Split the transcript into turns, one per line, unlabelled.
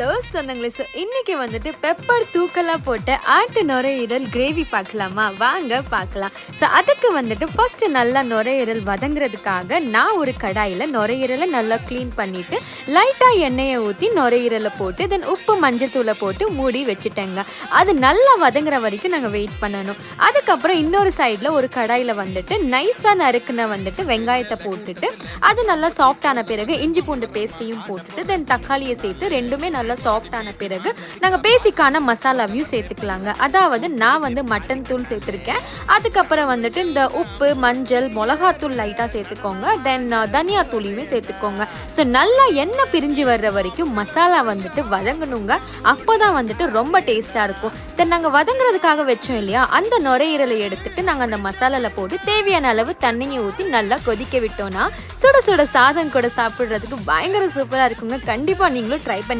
Hello சொந்தங்களே so இன்னைக்கு வந்துட்டு பெப்பர் தூக்கலாக போட்ட ஆட்டு நுரையீரல் கிரேவி பார்க்கலாமா? வாங்க பார்க்கலாம். ஸோ அதுக்கு வந்துட்டு ஃபர்ஸ்ட் நல்லா நுரையீரல் வதங்குறதுக்காக நான் ஒரு கடாயில் நுரையீரலை நல்லா க்ளீன் பண்ணிட்டு லைட்டாக எண்ணெயை ஊற்றி நுரையீரலை போட்டு தென் உப்பு மஞ்சத்தூளை போட்டு மூடி வச்சுட்டேங்க. அது நல்லா வதங்குற வரைக்கும் நாங்கள் வெயிட் பண்ணணும். அதுக்கப்புறம் இன்னொரு சைடில் ஒரு கடாயில் வந்துட்டு நைஸாக நறுக்குன வந்துட்டு வெங்காயத்தை போட்டுட்டு அது நல்லா சாஃப்டான பிறகு இஞ்சி பூண்டு பேஸ்ட்டையும் போட்டுட்டு தென் தக்காளியை சேர்த்து ரெண்டுமே நல்லா நல்லா சாஃப்டான பிறகு நாங்கள் பேசிக்கான மசாலாவையும் சேர்த்துக்கலாங்க. அதாவது நான் வந்து மட்டன் தூள் சேர்த்துருக்கேன். அதுக்கப்புறம் வந்துட்டு இந்த உப்பு மஞ்சள் மிளகாத்தூள் லைட்டாக சேர்த்துக்கோங்க. தென் தனியா தூளியுமே சேர்த்துக்கோங்க. ஸோ நல்லா எண்ணெய் பிரிஞ்சு வர்ற வரைக்கும் மசாலா வந்துட்டு வதங்கணுங்க. அப்போ தான் வந்துட்டு ரொம்ப டேஸ்ட்டாக இருக்கும். தென் நாங்கள் வதங்குறதுக்காக வச்சோம் இல்லையா அந்த நுரையீரலை எடுத்துட்டு நாங்கள் அந்த மசாலாவில் போட்டு தேவையான அளவு தண்ணியை ஊற்றி நல்லா கொதிக்க விட்டோம்னா சுட சுட சாதம் கூட சாப்பிட்றதுக்கு பயங்கர சூப்பராக இருக்குங்க. கண்டிப்பாக நீங்களும் ட்ரை பண்ணி